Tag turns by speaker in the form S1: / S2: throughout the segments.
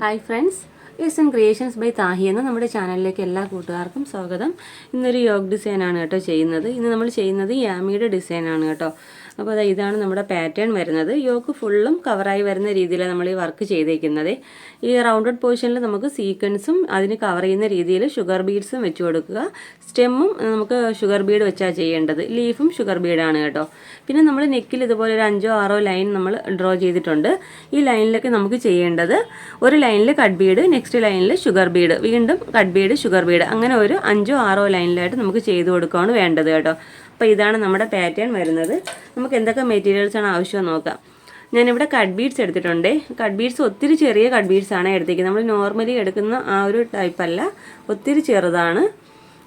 S1: Hi friends S N creations by Thahi എന്ന നമ്മുടെ ചാനലിലേക്ക് എല്ലാ കൂട്ടുകാർക്കും സ്വാഗതം. ഇന്നൊരു യോഗ ഡിസൈനാണ് കേട്ടോ ചെയ്യുന്നത്. ഇന്ന് നമ്മൾ ചെയ്യുന്നത് യാമിയുടെ ഡിസൈനാണ് കേട്ടോ. അപ്പോൾ ഇതാണ് നമ്മുടെ പാറ്റേൺ വരുന്നത്. യോക്ക് ഫുള്ളും കവറായി വരുന്ന രീതിയിലാണ് നമ്മൾ ഈ വർക്ക് ചെയ്തേക്കുന്നത്. ഈ റൗണ്ടഡ് പോർഷനിൽ നമുക്ക് സീക്വൻസും അതിന് കവർ ചെയ്യുന്ന രീതിയിൽ ഷുഗർ ബീഡ്സും വെച്ച് കൊടുക്കുക. സ്റ്റെമ്മും നമുക്ക് ഷുഗർ ബീഡ് വെച്ചാൽ ചെയ്യേണ്ടത്. ലീഫും ഷുഗർ ബീഡാണ് കേട്ടോ. പിന്നെ നമ്മൾ നെക്കിൽ ഇതുപോലെ ഒരു അഞ്ചോ ആറോ ലൈൻ നമ്മൾ ഡ്രോ ചെയ്തിട്ടുണ്ട്. ഈ ലൈനിലൊക്കെ നമുക്ക് ചെയ്യേണ്ടത് ഒരു ലൈനിൽ കട്ട് ബീഡ് നെക്സ്റ്റ് ലൈനിൽ ഷുഗർ ബീഡ് വീണ്ടും കട്ട് ബീഡ് ഷുഗർ ബീഡ് അങ്ങനെ ഒരു അഞ്ചോ ആറോ ലൈനിലായിട്ട് നമുക്ക് ചെയ്ത് കൊടുക്കുകയാണ് വേണ്ടത് കേട്ടോ. അപ്പോൾ ഇതാണ് നമ്മുടെ പാറ്റേൺ വരുന്നത്. നമുക്ക് എന്തൊക്കെ മെറ്റീരിയൽസാണ് ആവശ്യം നോക്കാം. ഞാനിവിടെ കട്ട് ബീഡ്സ് എടുത്തിട്ടുണ്ട്. കട്ട് ബീഡ്സ് ഒത്തിരി ചെറിയ കട്ട് ബീഡ്സ് ആണ് എടുത്തിരിക്കുന്നത്. നമ്മൾ നോർമലി എടുക്കുന്ന ആ ഒരു ടൈപ്പ് അല്ല. ഒത്തിരി ചെറുതാണ്.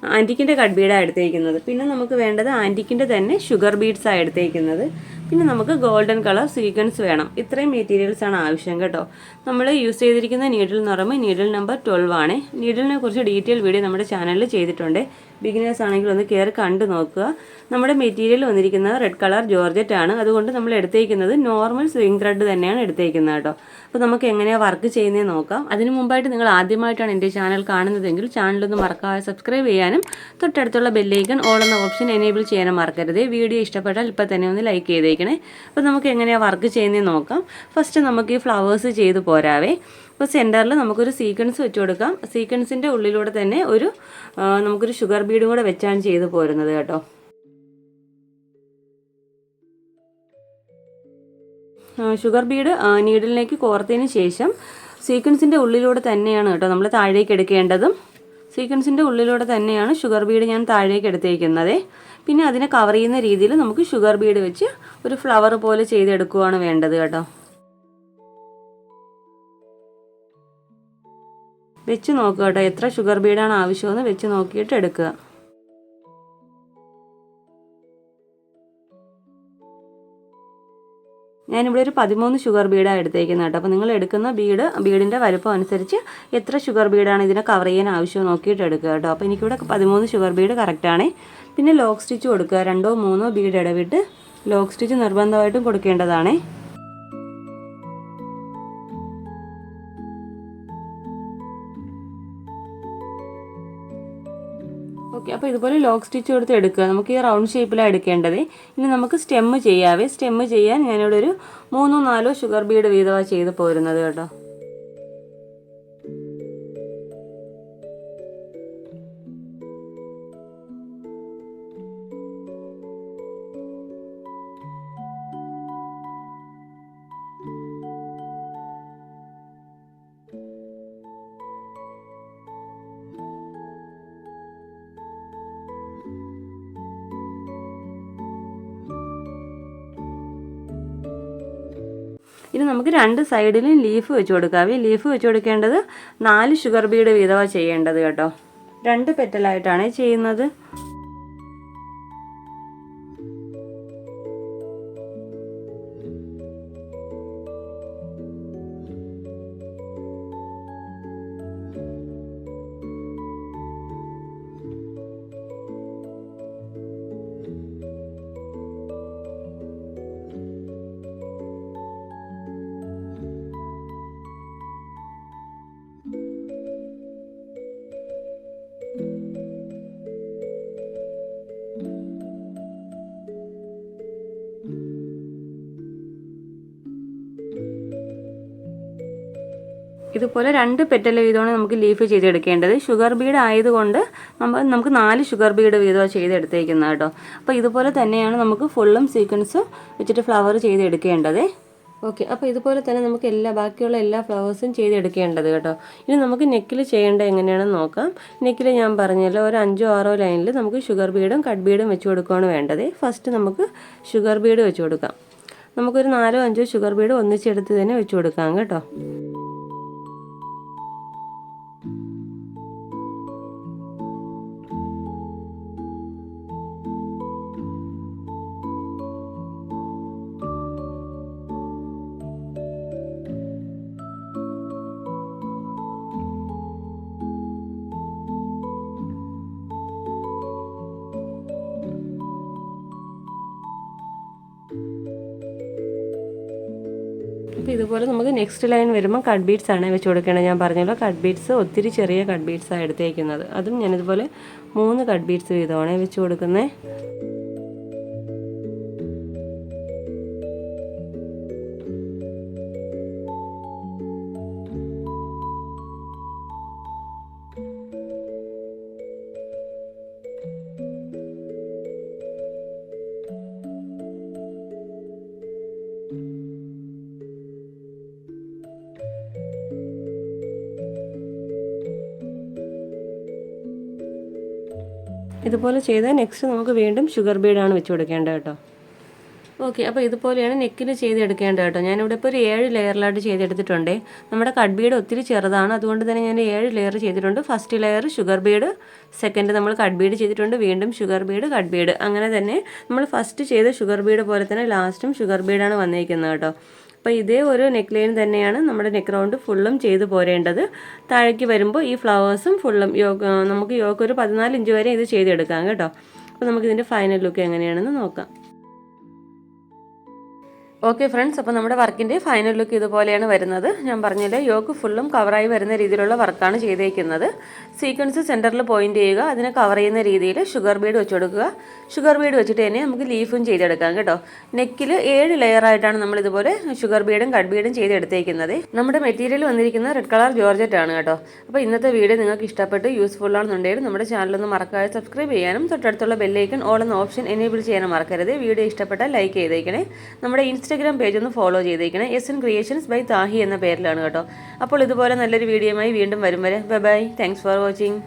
S1: ആന്റിക്കിന്റെ കട്ട് ബീഡാണ് എടുത്തേക്കുന്നത് പിന്നെ നമുക്ക് വേണ്ടത് ആന്റിക്കിന്റെ തന്നെ ഷുഗർ ബീഡ്സാണ് എടുത്തേക്കുന്നത് പിന്നെ നമുക്ക് ഗോൾഡൻ കളർ സീക്വൻസ് വേണം. ഇത്രയും മെറ്റീരിയൽസ് ആണ് ആവശ്യം കേട്ടോ. നമ്മൾ യൂസ് ചെയ്തിരിക്കുന്ന നീഡിൽ എന്ന് പറയുമ്പോൾ നീഡിൽ നമ്പർ ട്വൽവ് ആണ്. നീഡിലിനെ കുറിച്ച് ഡീറ്റെയിൽ വീഡിയോ നമ്മുടെ ചാനലിൽ ചെയ്തിട്ടുണ്ട്. ബിഗിനേഴ്സ് ആണെങ്കിൽ ഒന്ന് കയറി കണ്ടു നോക്കുക. നമ്മുടെ മെറ്റീരിയൽ വന്നിരിക്കുന്നത് റെഡ് കളർ ജോർജറ്റ് ആണ്. അതുകൊണ്ട് നമ്മൾ എടുത്തേക്കുന്നത് നോർമൽ സ്വിംഗ് ത്രെഡ് തന്നെയാണ് എടുത്തേക്കുന്നത് കേട്ടോ. അപ്പോൾ നമുക്ക് എങ്ങനെയാണ് വർക്ക് ചെയ്യുന്നത് നോക്കാം. അതിന് മുമ്പായിട്ട് നിങ്ങൾ ആദ്യമായിട്ടാണ് എന്റെ ചാനൽ കാണുന്നതെങ്കിൽ ചാനലൊന്ന് മറക്കാതെ സബ്സ്ക്രൈബ് ചെയ്യാനും തൊട്ടടുത്തുള്ള ബെല്ലൈക്കൺ ഓൾ എന്ന ഓപ്ഷൻ എനേബിൾ ചെയ്യാനും മറക്കരുത്. വീഡിയോ ഇഷ്ടപ്പെട്ടാൽ ഇപ്പം തന്നെ ഒന്ന് ലൈക്ക് ചെയ്തേക്കണേ അപ്പോൾ നമുക്ക് എങ്ങനെയാണ് വർക്ക് ചെയ്യുന്നത് നോക്കാം. ഫസ്റ്റ് നമുക്ക് ഈ ഫ്ലവേഴ്സ് ചെയ്ത് പോരാവേ. അപ്പോൾ സെന്ററിൽ നമുക്കൊരു സീക്വൻസ് വെച്ച് കൊടുക്കാം. സീക്വൻസിന്റെ ഉള്ളിലൂടെ തന്നെ ഒരു നമുക്കൊരു ഷുഗർ ബീഡും കൂടെ വെച്ചാണ് ചെയ്ത് പോരുന്നത് കേട്ടോ. ഷുഗർ ബീഡ് നീഡിലേക്ക് കോർത്തതിന് ശേഷം സീക്വൻസിന്റെ ഉള്ളിലൂടെ തന്നെയാണ് കേട്ടോ നമ്മൾ താഴേക്ക് എടുക്കേണ്ടതും. സീക്വൻസിന്റെ ഉള്ളിലൂടെ തന്നെയാണ് ഷുഗർ ബീഡ് ഞാൻ താഴേക്ക് എടുത്തേക്കുന്നത്. പിന്നെ അതിനെ കവർ ചെയ്യുന്ന രീതിയിൽ നമുക്ക് ഷുഗർ ബീഡ് വെച്ച് ഒരു ഫ്ലവർ പോലെ ചെയ്തെടുക്കുകയാണ് വേണ്ടത് കേട്ടോ. വെച്ച് നോക്കുക കേട്ടോ എത്ര ഷുഗർ ബീഡാണ് ആവശ്യമെന്ന് വെച്ച് നോക്കിയിട്ട് എടുക്കുക. ഞാനിവിടെ ഒരു പതിമൂന്ന് ഷുഗർ ബീഡാണ് എടുത്തേക്കുന്നത് കേട്ടോ. അപ്പോൾ നിങ്ങൾ എടുക്കുന്ന ബീഡ് ബീഡിന്റെ വലുപ്പം അനുസരിച്ച് എത്ര ഷുഗർ ബീഡാണ് ഇതിനെ കവർ ചെയ്യാൻ ആവശ്യം നോക്കിയിട്ട് എടുക്കുക കേട്ടോ. അപ്പോൾ എനിക്കിവിടെ പതിമൂന്ന് ഷുഗർ ബീഡ് കറക്റ്റാണ് പിന്നെ ലോക്ക് സ്റ്റിച്ച് കൊടുക്കുക. രണ്ടോ മൂന്നോ ബീഡ് ഇടവിട്ട് ലോക്ക് സ്റ്റിച്ച് നിർബന്ധമായിട്ടും കൊടുക്കേണ്ടതാണേ. ഓക്കെ അപ്പോൾ ഇതുപോലെ ലോക്ക് സ്റ്റിച്ച് കൊടുത്ത് എടുക്കുക. നമുക്ക് ഈ റൗണ്ട് ഷേപ്പിലാണ് എടുക്കേണ്ടത്. ഇനി നമുക്ക് സ്റ്റെമ്മ് ചെയ്യാവേ. സ്റ്റെമ്മ് ചെയ്യാൻ ഞാനിവിടെ ഒരു മൂന്നോ നാലോ ഷുഗർ ബീഡ് വീതമാണ് ചെയ്ത് പോരുന്നത് കേട്ടോ. ഇനി നമുക്ക് രണ്ട് സൈഡിലും ലീഫ് വെച്ച് ഈ ലീഫ് വെച്ച് കൊടുക്കേണ്ടത് നാല് ഷുഗർ ബീഡ് വീതമാണ് ചെയ്യേണ്ടത് കേട്ടോ. രണ്ട് പെറ്റലായിട്ടാണ് ചെയ്യുന്നത്. ഇതുപോലെ രണ്ട് പെറ്റൽ വീതമാണ് നമുക്ക് ലീഫ് ചെയ്തെടുക്കേണ്ടത്. ഷുഗർ ബീഡ് ആയതുകൊണ്ട് നമ്മൾ നമുക്ക് നാല് ഷുഗർ ബീഡ് വീതമാണ് ചെയ്തെടുത്തേക്കുന്നത് കേട്ടോ. അപ്പോൾ ഇതുപോലെ തന്നെയാണ് നമുക്ക് ഫുള്ളും സീക്വൻസും വെച്ചിട്ട് ഫ്ലവർ ചെയ്തെടുക്കേണ്ടത്. ഓക്കെ അപ്പോൾ ഇതുപോലെ തന്നെ നമുക്ക് എല്ലാ ബാക്കിയുള്ള എല്ലാ ഫ്ലവേഴ്സും ചെയ്തെടുക്കേണ്ടത് കേട്ടോ. ഇനി നമുക്ക് നെക്കിൽ ചെയ്യേണ്ടത് എങ്ങനെയാണെന്ന് നോക്കാം. നെക്കിൽ ഞാൻ പറഞ്ഞല്ലോ ഒരു അഞ്ചോ ആറോ ലൈനിൽ നമുക്ക് ഷുഗർ ബീഡും കട്ട് ബീഡും വെച്ച് കൊടുക്കുകയാണ് വേണ്ടത്. ഫസ്റ്റ് നമുക്ക് ഷുഗർ ബീഡ് വെച്ച് കൊടുക്കാം. നമുക്കൊരു നാലോ അഞ്ചോ ഷുഗർ ബീഡ് ഒന്നിച്ചെടുത്ത് തന്നെ വെച്ച് കൊടുക്കാം കേട്ടോ. അപ്പോൾ ഇതുപോലെ നമുക്ക് നെക്സ്റ്റ് ലൈൻ വരുമ്പോൾ കട്ട് ബീഡ്സ് ആണ് വെച്ച് കൊടുക്കേണ്ടത്. ഞാൻ പറഞ്ഞല്ലോ കട്ട് ബീഡ്സ് ഒത്തിരി ചെറിയ കട്ട് ബീഡ്സ് ബീഡ്സാണ് എടുത്തേക്കുന്നത്. അതും ഞാനിതുപോലെ മൂന്ന് കട്ട് ബീഡ്സ് വീതമാണ് വെച്ച് കൊടുക്കുന്നത് ഇതുപോലെ ചെയ്താൽ നെക്സ്റ്റ് നമുക്ക് വീണ്ടും ഷുഗർ ബീഡാണ് വെച്ച് കൊടുക്കേണ്ടത് കേട്ടോ. ഓക്കെ അപ്പോൾ ഇതുപോലെയാണ് നെക്കിന് ചെയ്തെടുക്കേണ്ടത് കേട്ടോ. ഞാനിവിടെ ഇപ്പോൾ ഒരു ഏഴ് ലെയറിലായിട്ട് ചെയ്തെടുത്തിട്ടുണ്ട്. നമ്മുടെ കട്ട് ബീഡ് ഒത്തിരി ചെറുതാണ്. അതുകൊണ്ട് തന്നെ ഞാൻ ഏഴ് ലെയർ ചെയ്തിട്ടുണ്ട്. First layer sugar bead second നമ്മൾ കട്ട് ബീഡ് ചെയ്തിട്ടുണ്ട്. വീണ്ടും ഷുഗർ ബീഡ് കട്ട് ബീഡ് അങ്ങനെ തന്നെ നമ്മൾ ഫസ്റ്റ് ചെയ്ത ഷുഗർ ബീഡ് പോലെ തന്നെ ലാസ്റ്റും ഷുഗർ ബീഡാണ് വന്നിരിക്കുന്നത് കേട്ടോ. അപ്പോൾ ഇതേ ഒരു നെക്ക് ലൈൻ തന്നെയാണ് നമ്മുടെ നെക്ക് റൗണ്ട് ഫുള്ളും ചെയ്ത് പോരേണ്ടത്. താഴേക്ക് വരുമ്പോൾ ഈ ഫ്ലവേഴ്സും ഫുള്ളും യോഗ നമുക്ക് യോഗ ഒരു പതിനാല് ഇഞ്ച് വരെ ഇത് ചെയ്തെടുക്കാം കേട്ടോ. അപ്പോൾ നമുക്കിതിന്റെ ഫൈനൽ ലുക്ക് എങ്ങനെയാണെന്ന് നോക്കാം. ഓക്കെ ഫ്രണ്ട്സ് അപ്പോൾ നമ്മുടെ വർക്കിന്റെ ഫൈനൽ ലുക്ക് ഇതുപോലെയാണ് വരുന്നത്. ഞാൻ പറഞ്ഞില്ലേ യോക്ക് ഫുള്ളും കവറായി വരുന്ന രീതിയിലുള്ള വർക്കാണ് ചെയ്തേക്കുന്നത്. സീക്വൻസ് സെന്ററിൽ പോയിന്റ് ചെയ്യുക അതിനെ കവർ ചെയ്യുന്ന രീതിയിൽ ഷുഗർ ബീഡ് വെച്ച് കൊടുക്കുക ഷുഗർ ബീഡ് വെച്ചിട്ട് തന്നെ നമുക്ക് ലീഫും ചെയ്തെടുക്കാം കേട്ടോ. നെക്കിൽ ഏഴ് ലെയർ ആയിട്ടാണ് നമ്മൾ ഇതുപോലെ ഷുഗർ ബീഡും കട്ട് ബീഡും ചെയ്തെടുത്തേക്കുന്നത്. നമ്മുടെ മെറ്റീരിയൽ വന്നിരിക്കുന്ന റെഡ് കളർ ജോർജറ്റ് ആണ് കേട്ടോ. അപ്പോൾ ഇന്നത്തെ വീഡിയോ നിങ്ങൾക്ക് ഇഷ്ടപ്പെട്ട് യൂസ്ഫുൾ ആണെന്നുണ്ടെങ്കിൽ നമ്മുടെ ചാനലൊന്ന് മറക്കാതെ സബ്സ്ക്രൈബ് ചെയ്യാനും തൊട്ടടുത്തുള്ള ബെല്ലൈക്കൺ ഓൾ എന്ന ഓപ്ഷൻ എനേബിൾ ചെയ്യാനും മറക്കരുത്. വീഡിയോ ഇഷ്ടപ്പെട്ടാൽ ലൈക്ക് ചെയ്തേക്കണേ. നമ്മുടെ ഇൻസ്റ്റഗ്രാം പേജ് ഒന്ന് ഫോളോ ചെയ്തേക്കണേ. S N creations by Thahi എന്ന പേരിലാണ് കേട്ടോ. അപ്പോൾ ഇതുപോലെ നല്ലൊരു വീഡിയോയുമായി വീണ്ടും വരും വരെ. Bye bye thanks for watching